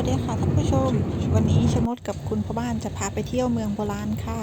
สวัสดีค่ะท่านผู้ชม วันนี้ชมดกับคุณพ่อบ้านจะพาไปเที่ยวเมืองโบราณค่ะ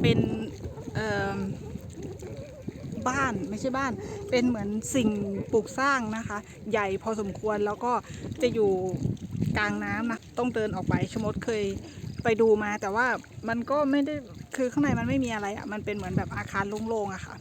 เป็นบ้านไม่ใช่บ้าน เป็นเหมือนสิ่งปลูกสร้างนะคะ ใหญ่พอสมควรแล้วก็จะอยู่กลางน้ำนะ ต้องเดินออกไปชมดเคยไปดูมา แต่ว่ามันก็ไม่ได้คือข้างในมันไม่มีอะไรอะ่ะ มันเป็นเหมือนแบบอาคารโล่งๆอะค่ะ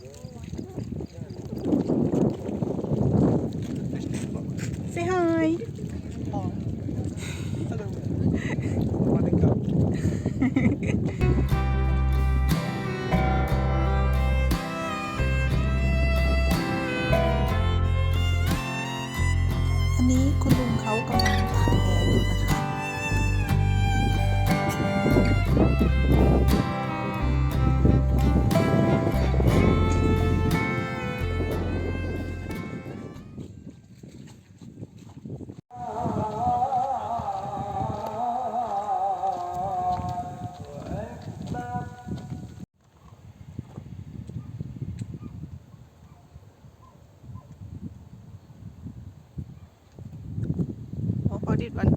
โอ้พอดิดวัน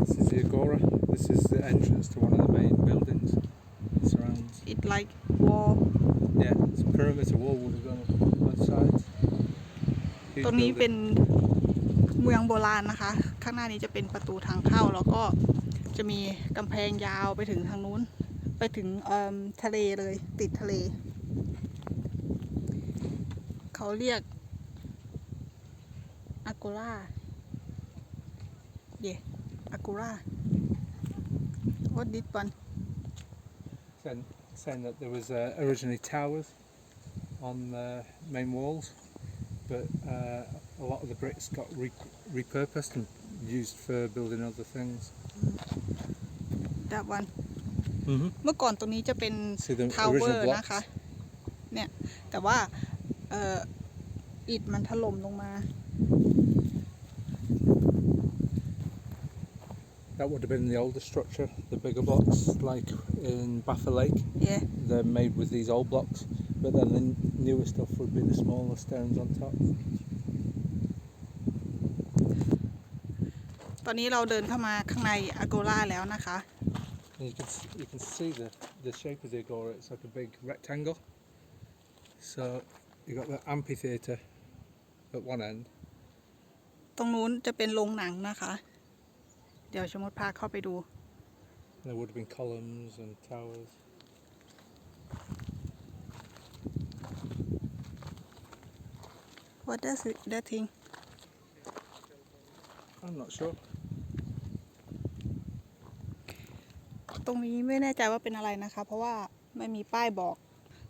This is the Agora. This is the entrance to one of the main buildings. It surrounds. it like wall Yeah, it's a perimeter wall would have gone up both sides. Huge ตรงนี้ building. เป็นเมืองโบราณนะคะ ข้างหน้านี้จะเป็นประตูทางเข้าแล้วก็จะมีกำแพงยาวไปถึงทางนู้น ไปถึงเอิ่มทะเลเลยติดทะเล เขาเรียกอากูรา เย่อากูรา what did one Saying, saying that there was uh, originally towers on the main walls, but uh, a lot of the bricks got re- repurposed and used for building other things. that one Mm-hmm. เมื่อก่อนตรงนี้จะเป็น See the ทาวเวอ original ร์ blocks? นะคะ เนี่ย แต่ว่าเอ่ออิฐมันถล่มลงมา That would have been the older structure, the bigger blocks, like in Baffa Lake. เย่ They're made with these old blocks, but then the n- newer stuff would be the smaller stones on top. ตอนนี้เราเดินเข้ามาข้างในอโกราแล้วนะคะ And you can s- you can see the the shape of the agora. It's like a big rectangle. So you got the amphitheater at one end, ตรงนู้นจะเป็นโรงหนังนะคะ เดี๋ยวชมดพาเข้าไปดู There would have been columns and towers. what does it that thing I'm not sure. ตรงนี้ไม่แน่ใจว่าเป็นอะไรนะคะ เพราะว่าไม่มีป้ายบอก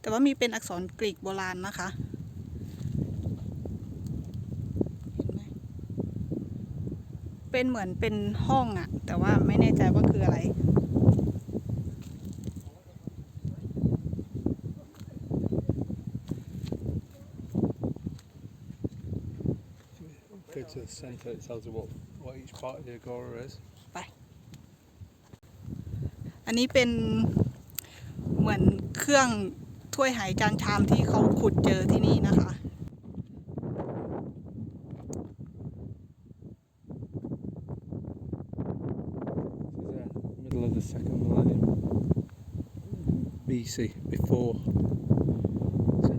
แต่ว่ามีเป็นอักษรกรีกโบราณนะคะ เห็นไหม เป็นเหมือนเป็นห้องอะแต่ว่าไม่แน่ใจว่าคืออะไร Go to the centre. It tells you what what each part of the agora is. อันนี้เป็นเหมือนเครื่องถ้วยหายจานชามที่เขาขุดเจอที่นี่นะคะ BC, before. So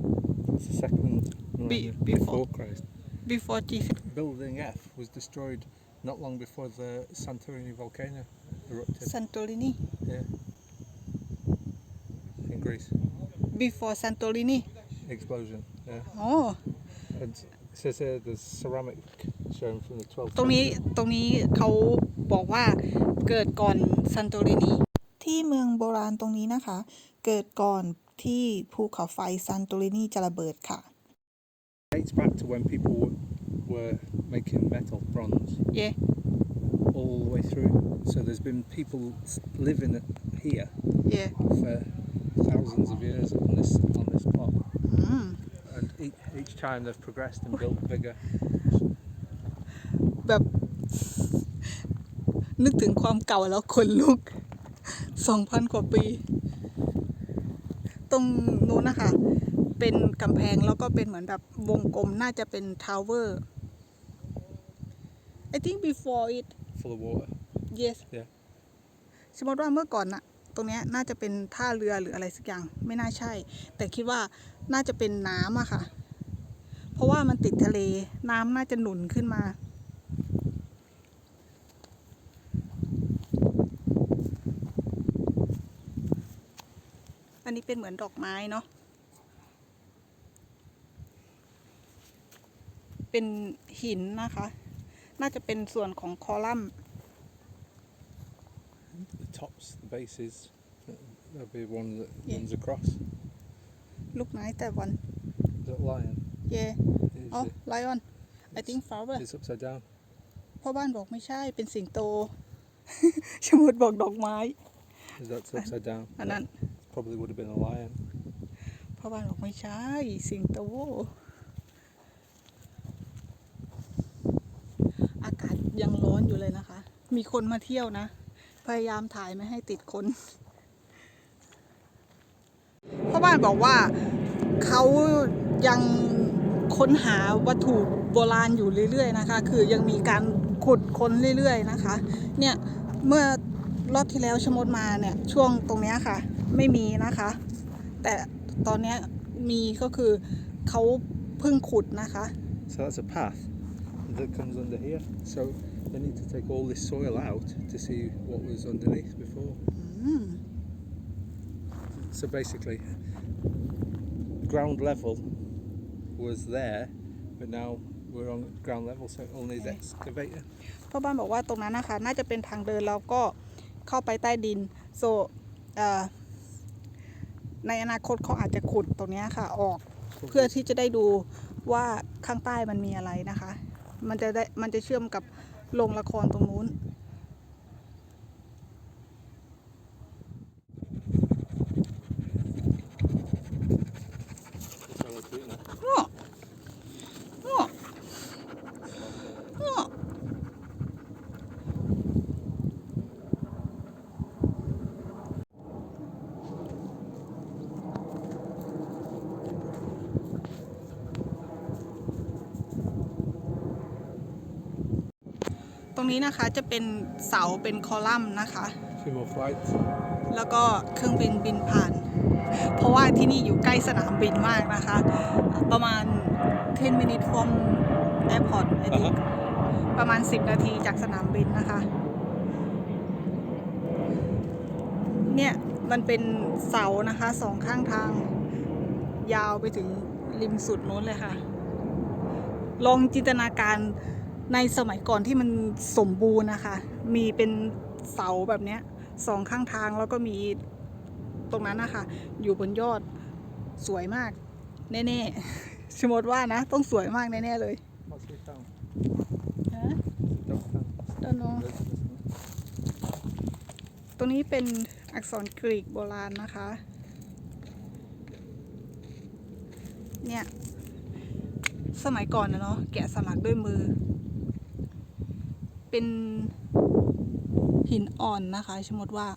it's the second millennium before. before Christ. before Jesus Building F was destroyed not long before the Santorini volcano erupted Santorini yeah. in Greece. before Santorini Explosion, yeah. โอ้ And it says here there's ceramic shown from the 12th ตรงนี้ century. ตรงนี้เขาบอกว่าเกิดก่อนซันโตรินีที่เมืองโบราณตรงนี้นะคะ เกิดก่อนที่ภูเขาไฟซันโตรินีจะระเบิดค่ะ dates back to when people were, were making metal, bronze, เย่ all the way through. So there's been people s- living it here เย่ for thousands of years on this on this plot, อืม and each, each time they've progressed and built bigger. แบบนึกถึงความเก่าแล้วขนลุกสองพันกว่าปี ตรงนู้นนะคะเป็นกำแพงแล้วก็เป็นเหมือนแบบวงกลมน่าจะเป็นทาวเวอร์ I think before it Full of water. yes Yeah. สมมติว่าเมื่อก่อนน่ะตรงเนี้ยน่าจะเป็นท่าเรือหรืออะไรสักอย่างไม่น่าใช่ แต่คิดว่าน่าจะเป็นน้ำอะค่ะ เพราะว่ามันติดทะเลน้ำน่าจะหนุนขึ้นมา อันนี้เป็นเหมือนดอกไม้เนาะ เป็นหินนะคะ น่าจะเป็นส่วนของคอลัมน์ The tops, the bases, uh, there'll be one that Yeah. runs across. ลูกไม้แต่วัน That lion เย่ is, อ๋อ uh, ไลออน I think flower is upside down. พ่อบ้านบอกไม่ใช่เป็นสิงโต ชมุดบอกดอกไม้ That's upside down. อันนั้น That probably would have been a lion. พ่อบ้านบอกไม่ใช่ สิงโต อากาศยังร้อนอยู่เลยนะคะ มีคนมาเที่ยวนะ พยายามถ่ายไม่ให้ติดคน พ่อบ้านบอกว่าเขายังค้นหาวัตถุโบราณอยู่เรื่อย ๆ นะคะ คือยังมีการขุดค้นเรื่อย ๆ นะคะ เนี่ย เมื่อรอบที่แล้วชมดมาเนี่ย ช่วงตรงเนี้ยค่ะ ไม่มีนะคะ แต่ตอนเนี้ยมีก็คือเขาเพิ่งขุดนะคะ So that's a path that comes under here. So they need to take all this soil out to see what was underneath before. อืม So basically, ground level was there, but now we're on ground level, so it all needs Okay. excavating. พ่อบ้านบอกว่าตรงนั้นนะคะ น่าจะเป็นทางเดินแล้วก็เข้าไปใต้ดินโซเอ่อ ในอนาคตเขาอาจจะขุดตรงเนี้ยค่ะออกเพื่อที่จะได้ดูว่าข้างใต้มันมีอะไรนะคะ มันจะได้มันจะเชื่อมกับโรงละครตรงนู้น อ้ออ้ออ้อต รงนี้นะคะจะเป็นเสาเป็นคอลัมน์นะคะ Two more flights. แล้วก็เครื่องบินบินผ่าน เพราะว่าที่นี่อยู่ใกล้สนามบินมากนะคะ ประมาณ 10 minutes from airport I think ประมาณ 10 นาทีจากสนามบินนะคะ เนี่ยมันเป็นเสานะคะสองข้างทาง ยาวไปถึงริมสุดนู้นเลยค่ะ ลองจินตนาการ ในสมัยก่อนที่มันสมบูรณ์นะคะ มีเป็นเสาแบบเนี้ยสองข้างทางแล้วก็มีตรงนั้นนะคะ อยู่บนยอดสวยมาก แน่ๆสมมติว่านะ ต้องสวยมากแน่ๆเลย What's this town? ฮะ Dog town. ด้านโน้นตรงนี้เป็นอักษรกรีกโบราณนะคะ เนี่ย สมัยก่อนนะเนาะแกะสลักด้วยมือ เป็นหินอ่อนนะคะ สมมติว่า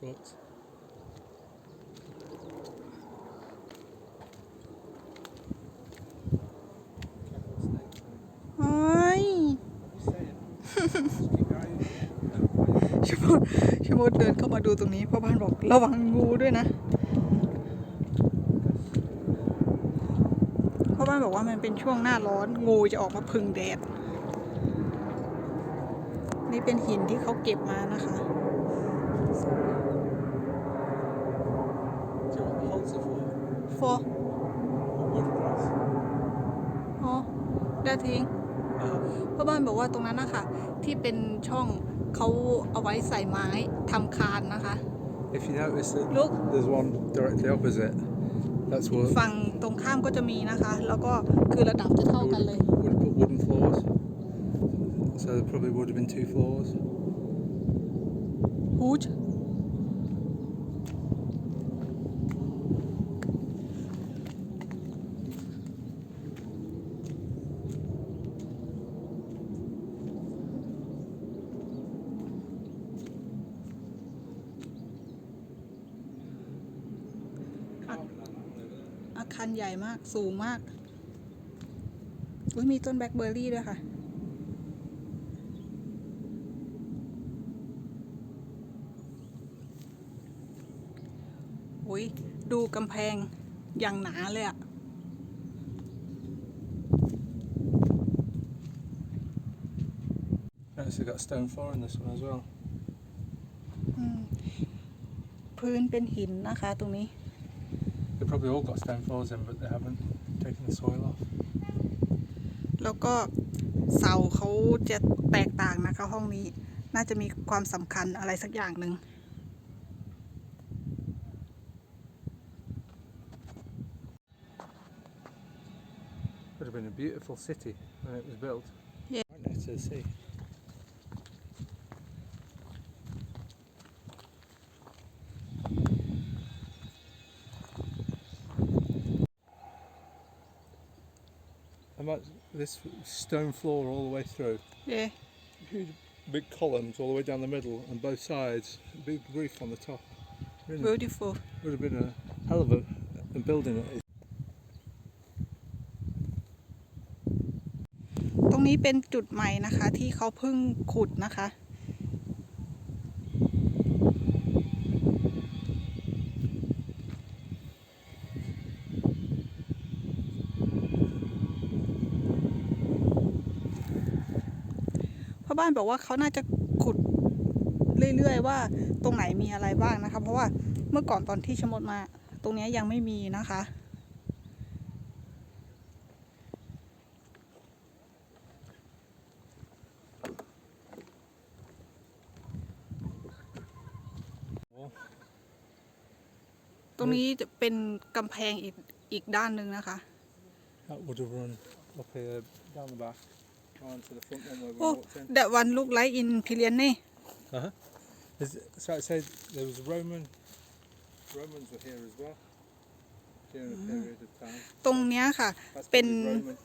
sorts. โอ้ยชมดชมดเดินเข้ามาดูตรงนี้พ่อบ้านบอกระวังงูด้วยนะพ่อบ้านบอกว่ามันเป็นช่วงหน้าร้อนงูจะออกมาพึ่งแดด นี่เป็นหินที่เขาเก็บมานะคะ Do you want the holes are for? โฟ For wood grass. อ๋อได้ทิ้งพ่อบ้านบอกว่าตรงนั้นนะคะที่เป็นช่องเขาเอาไว้ใส่ไม้ทำคานนะคะ If you notice that Look. there's one directly opposite, that's what ฝั่งตรงข้ามก็จะมีนะคะ แล้วก็คือระดับจะเท่ากันเลย would have put wooden floors. So there probably would have been two floors. ฮู ดอาคารใหญ่มากสูงมาก อุ้ยมีต้นแบล็คเบอร์รี่ด้วยค่ะ อุ้ยดูกำแพงอย่างหนาเลยอะ Notice they've got a stone floor in this one as well. อืมพื้นเป็นหินนะคะตรงนี้ They probably all got stone floors in, but they haven't taken the soil off. แล้วก็เสาเขาจะแตกต่างนะคะห้องนี้น่าจะมีความสำคัญอะไรสักอย่างหนึ่ง Would have been a beautiful city when it was built. Yeah. Right next to the sea. And that's this stone floor all the way through. เย่ Huge big columns all the way down the middle and both sides. Big roof on the top. Really beautiful would have been a hell of a, a building. It ตรงนี้เป็นจุดใหม่นะคะ ที่เขาเพิ่งขุดนะคะ บ้านบอกว่าเขาน่าจะขุดเรื่อยๆว่าตรงไหนมีอะไรบ้างนะคะ เพราะว่าเมื่อก่อนตอนที่ชมดมา ตรงนี้ยังไม่มีนะคะ ตรงนี้จะเป็นกำแพงอีกอีกด้านหนึ่งนะคะ That would have run up here down the back, on to the front one where we โอ้ walked in. that one look like in พิเรียนนี่ Uh-huh. Is it- so it said there was a Roman. Romans were here as well during a period of time. ตรงเนี้ยค่ะ That's Been- probably Roman.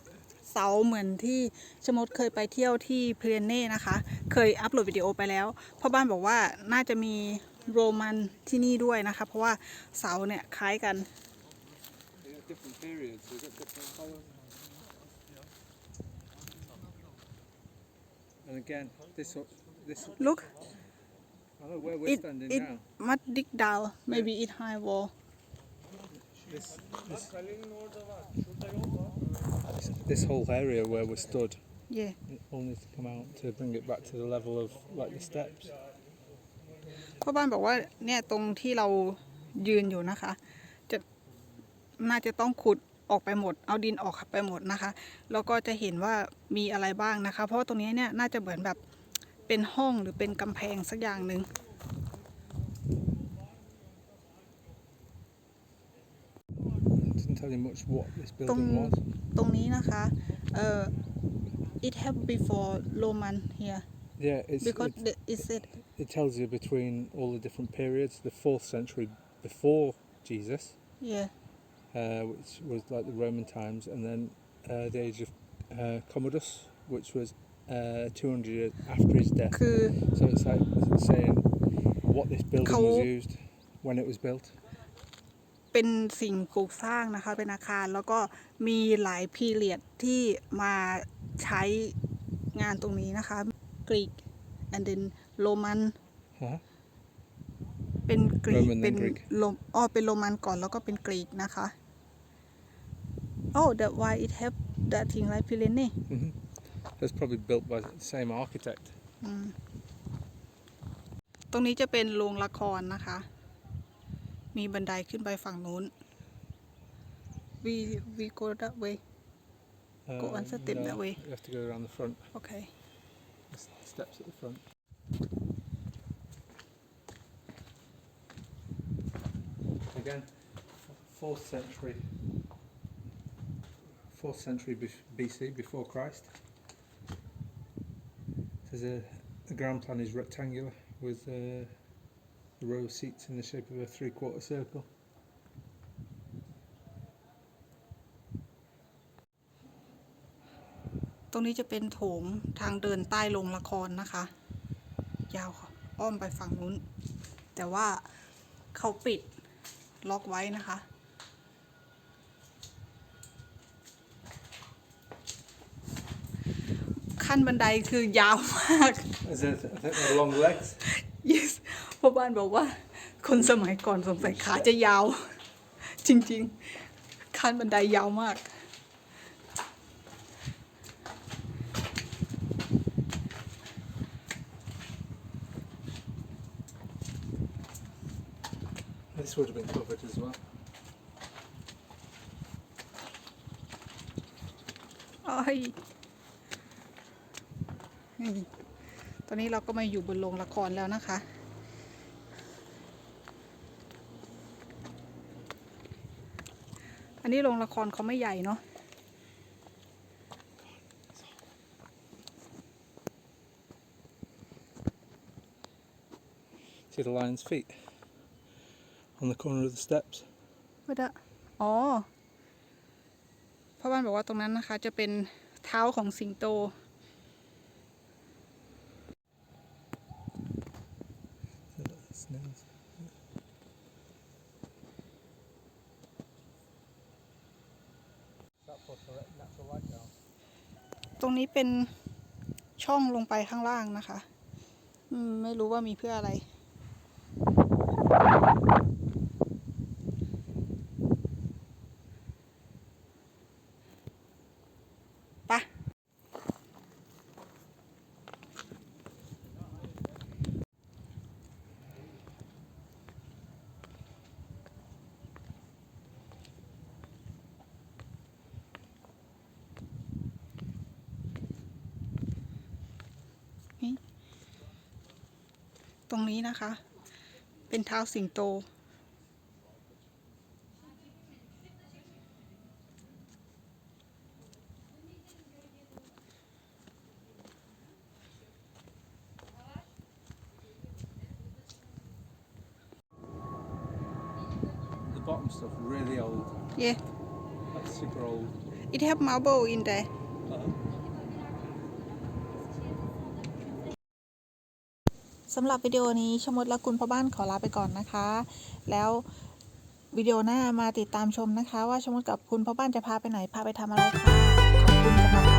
เสาเหมือนที่ชมดเคยไปเที่ยวที่พิเรียนเน่นะคะ เคยอัปโหลดวิดีโอไปแล้วพ่อบ้านบอกว่าน่าจะมีโรมันที่นี่ด้วยนะคะ เพราะว่าเสาเนี่ยคล้ายกัน They got different periods. They got different columns. And again, this this. look I know where we're it standing it now. must dig down maybe it high wall This, this, this, this whole area where we stood. yeah It all needs to come out to bring it back to the level of like the steps. พ่อบ้านบอกว่าเนี่ยตรงที่เรายืนอยู่นะคะ จะน่าจะต้องขุด ออกไปหมด เอาดินออกไปหมดนะคะ แล้วก็จะเห็นว่ามีอะไรบ้างนะคะ เพราะว่าตรงนี้เนี่ยน่าจะเหมือนแบบเป็นห้องหรือเป็นกำแพงสักอย่างหนึ่ง It didn't tell you much what this building Tông- was. ตรงนี้นะคะเอ่อ it have before Roman here Yeah, it's, because it, the, it said it tells you between all the different periods. The fourth century before Jesus, yeah uh, which was like the Roman times, and then uh, the age of uh, Commodus, which was uh, 200 years after his death. คือ So it's like it's saying what this building Cool. was used when it was built. เป็นสิ่งปลูกสร้างนะคะ เป็นอาคารแล้วก็มีหลายพีเรียดที่มาใช้งานตรงนี้นะคะกรีก and then โรมัน Huh? เป็นกรีก Roman then เป็น Greek โรมอ๋อเป็นโรมันก่อนแล้วก็เป็นกรีกนะคะ oh that why it have that thing like pyramid hmm That's probably built by the same architect. ตรงนี้จะเป็นโรงละครนะคะ มีบันไดขึ้นไปฝั่งนู้น we we go that way Go one step that way. You have to go around the front. โอเค The s- steps at the front. Again, fourth century, fourth century BC, before Christ. There's a the ground plan is rectangular with uh, a row of seats in the shape of a three-quarter circle. ตรงนี้จะเป็นโถงทางเดินใต้โรงละครนะคะ ยาวอ้อมไปฝั่งนู้น แต่ว่าเขาปิดล็อกไว้นะคะ ขั้นบันไดคือยาวมาก Is it, I think they're long legs. yes พ่อบ้านบอกว่า คนสมัยก่อนสงสัยขาจะยาว จริงๆ ขั้นบันไดยาวมาก This would have been covered as well. โอ้ยนี่ ตอนนี้เราก็มาอยู่บนโรงละครแล้วนะคะ อันนี้โรงละครเขาไม่ใหญ่เนาะ See the lion's feet on the corner of the steps. ไม่ได้อ๋อพ่อบ้านบอกว่าตรงนั้นนะคะจะเป็นเท้าของสิงโต Snails. That puts the natural light down. ตรง นี้เป็นช่องลงไปข้างล่างนะคะ อืม ไม่รู้ว่ามีเพื่ออะไร ตรงนี้นะคะ เป็นเท้าสิงโต The bottom stuff really old. yeah That's super old. it have marble in there สำหรับวิดีโอนี้ชมดและคุณพ่อบ้านขอลาไปก่อนนะคะ แล้ววิดีโอหน้ามาติดตามชมนะคะ ว่าชมดกับคุณพ่อบ้านจะพาไปไหนพาไปทำอะไรค่ะขอบคุณสำหรับ